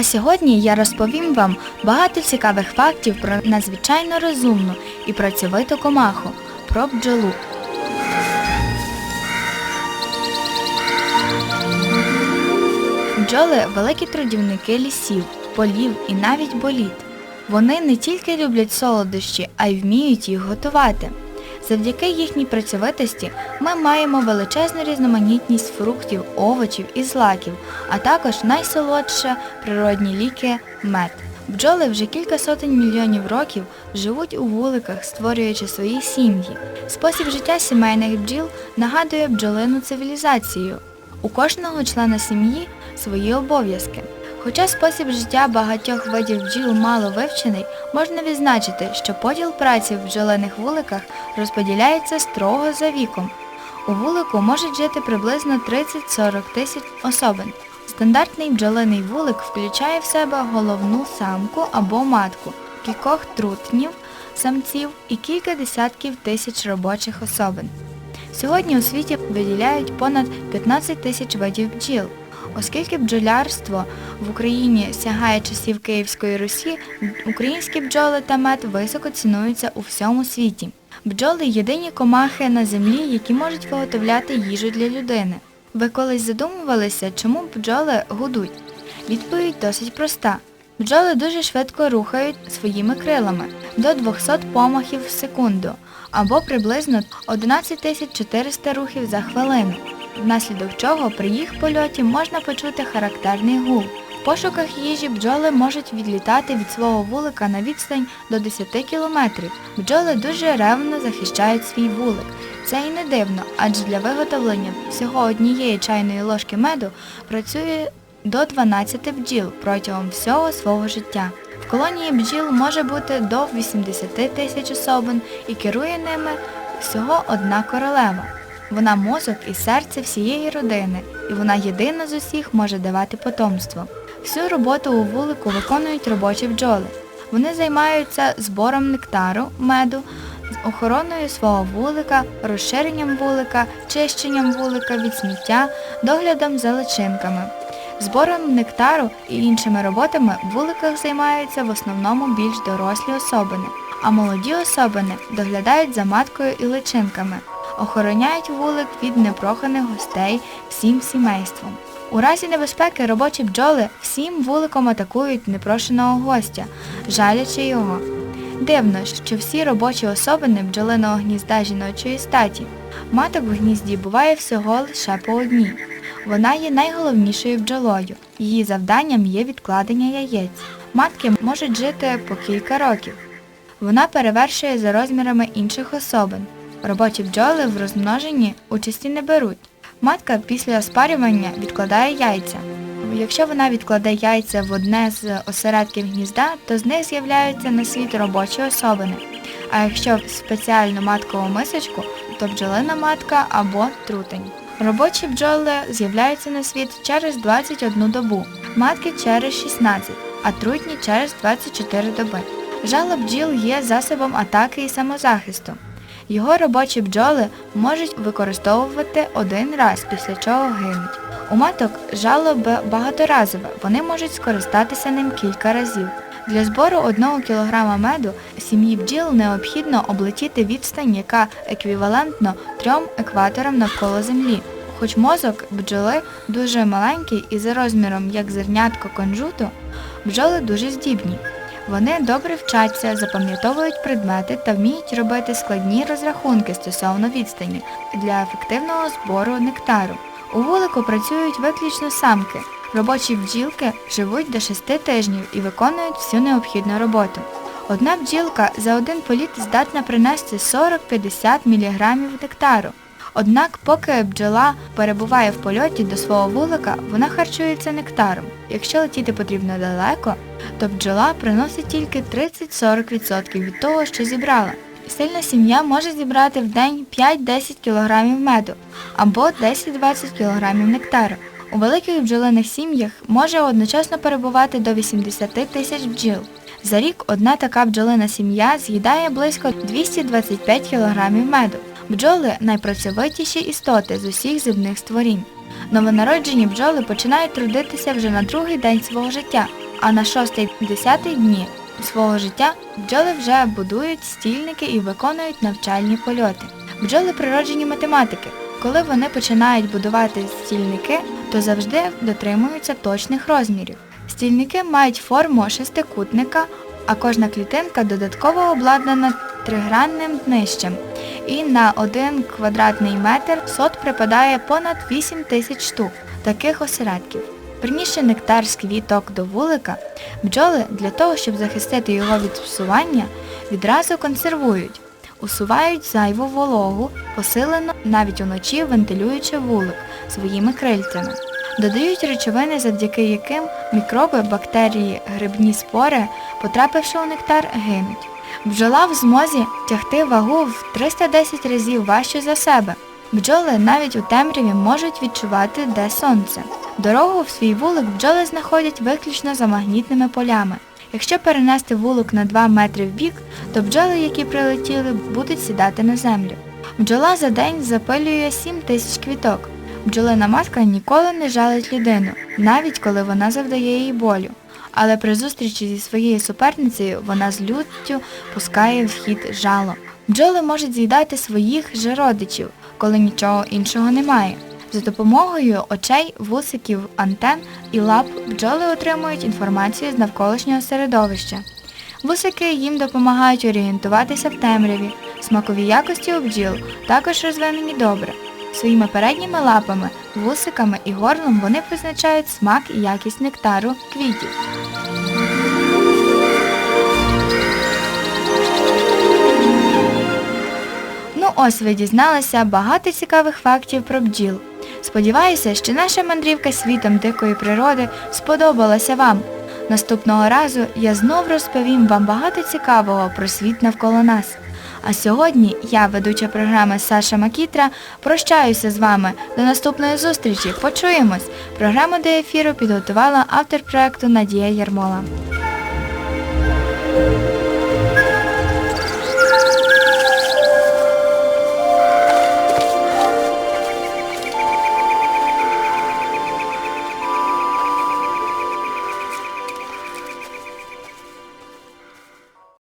А сьогодні я розповім вам багато цікавих фактів про надзвичайно розумну і працьовиту комаху, про бджолу. Бджоли – великі трудівники лісів, полів і навіть боліт. Вони не тільки люблять солодощі, а й вміють їх готувати. Завдяки їхній працьовитості ми маємо величезну різноманітність фруктів, овочів і злаків, а також найсолодше природні ліки мед. Бджоли вже кілька сотень мільйонів років живуть у вуликах, створюючи свої сім'ї. Спосіб життя сімейних бджіл нагадує бджолину цивілізацію. У кожного члена сім'ї свої обов'язки. Хоча спосіб життя багатьох видів бджіл мало вивчений, можна відзначити, що поділ праці в бджолиних вуликах розподіляється строго за віком. У вулику можуть жити приблизно 30-40 тисяч особин. Стандартний бджолиний вулик включає в себе головну самку або матку, кількох трутнів, самців і кілька десятків тисяч робочих особин. Сьогодні у світі виділяють понад 15 тисяч видів бджіл. Оскільки бджолярство в Україні сягає часів Київської Русі, українські бджоли та мед високо цінуються у всьому світі. Бджоли єдині комахи на землі, які можуть виготовляти їжу для людини. Ви колись задумувалися, чому бджоли гудуть? Відповідь досить проста. Бджоли дуже швидко рухають своїми крилами до 200 помахів в секунду або приблизно 11 400 рухів за хвилину, внаслідок чого при їх польоті можна почути характерний гул. В пошуках їжі бджоли можуть відлітати від свого вулика на відстань до 10 кілометрів. Бджоли дуже ревно захищають свій вулик. Це і не дивно, адже для виготовлення всього однієї чайної ложки меду працює до 12 бджіл протягом всього свого життя. В колонії бджіл може бути до 80 тисяч особин і керує ними всього одна королева. Вона мозок і серце всієї родини, і вона єдина з усіх може давати потомство. Всю роботу у вулику виконують робочі бджоли. Вони займаються збором нектару, меду, охороною свого вулика, розширенням вулика, чищенням вулика від сміття, доглядом за личинками. Збором нектару і іншими роботами в вуликах займаються в основному більш дорослі особини, а молоді особини доглядають за маткою і личинками, охороняють вулик від непроханих гостей всім сімейством. У разі небезпеки робочі бджоли всім вуликом атакують непрошеного гостя, жалячи його. Дивно, що всі робочі особини бджолиного гнізда жіночої статі. Маток в гнізді буває всього лише по одній. Вона є найголовнішою бджолою. Її завданням є відкладення яєць. Матки можуть жити по кілька років. Вона перевершує за розмірами інших особин. Робочі бджоли в розмноженні участі не беруть. Матка після спарювання відкладає яйця. Якщо вона відкладе яйця в одне з осередків гнізда, то з них з'являються на світ робочі особини. А якщо в спеціальну маткову мисочку, то бджолина матка або трутень. Робочі бджоли з'являються на світ через 21 добу, матки через 16, а трутні через 24 доби. Жало бджіл є засобом атаки і самозахисту. Його робочі бджоли можуть використовувати один раз, після чого гинуть. У маток жало багаторазове, вони можуть скористатися ним кілька разів. Для збору 1 кг меду сім'ї бджіл необхідно облетіти відстань, яка еквівалентно трьом екваторам навколо землі. Хоч мозок бджоли дуже маленький і за розміром, як зернятко конжуту, бджоли дуже здібні. Вони добре вчаться, запам'ятовують предмети та вміють робити складні розрахунки стосовно відстані для ефективного збору нектару. У вулику працюють виключно самки. Робочі бджілки живуть до 6 тижнів і виконують всю необхідну роботу. Одна бджілка за один політ здатна принести 40-50 мг нектару. Однак, поки бджола перебуває в польоті до свого вулика, вона харчується нектаром. Якщо летіти потрібно далеко, то бджола приносить тільки 30-40% від того, що зібрала. Сильна сім'я може зібрати в день 5-10 кг меду або 10-20 кг нектару. У великих бджолиних сім'ях може одночасно перебувати до 80 тисяч бджіл. За рік одна така бджолина сім'я з'їдає близько 225 кг меду. Бджоли найпрацьовитіші істоти з усіх земних створінь. Новонароджені бджоли починають трудитися вже на другий день свого життя, а на 6-10 дні свого життя бджоли вже будують стільники і виконують навчальні польоти. Бджоли природжені математики. Коли вони починають будувати стільники, то завжди дотримуються точних розмірів. Стільники мають форму шестикутника, а кожна клітинка додатково обладнана тригранним днищем. І на один квадратний метр сот припадає понад 8 тисяч штук таких осередків. Принісши нектар з квіток до вулика, бджоли для того, щоб захистити його від псування, відразу консервують, усувають зайву вологу, посилено навіть уночі вентилюючи вулик своїми крильцями. Додають речовини, завдяки яким мікроби, бактерії, грибні спори, потрапивши у нектар, гинуть. Бджола в змозі тягти вагу в 310 разів важче за себе. Бджоли навіть у темряві можуть відчувати, де сонце. Дорогу в свій вулик бджоли знаходять виключно за магнітними полями. Якщо перенести вулик на 2 метри в бік, то бджоли, які прилетіли, будуть сідати на землю. Бджола за день запилює 7 тисяч квіток. Бджолина матка ніколи не жалить людину, навіть коли вона завдає їй болю. Але при зустрічі зі своєю суперницею вона з люттю пускає в хід жало. Бджоли можуть з'їдати своїх же родичів, коли нічого іншого немає. За допомогою очей, вусиків, антен і лап бджоли отримують інформацію з навколишнього середовища. Вусики їм допомагають орієнтуватися в темряві. Смакові якості у бджіл також розвинені добре. Своїми передніми лапами, вусиками і горлом вони визначають смак і якість нектару квітів. Ну ось ви дізналися багато цікавих фактів про бджіл. Сподіваюся, що наша мандрівка світом дикої природи сподобалася вам. Наступного разу я знов розповім вам багато цікавого про світ навколо нас. А сьогодні я, ведуча програми Саша Макітра, прощаюся з вами. До наступної зустрічі. Почуємось. Програму до ефіру підготувала автор проекту Надія Ярмола.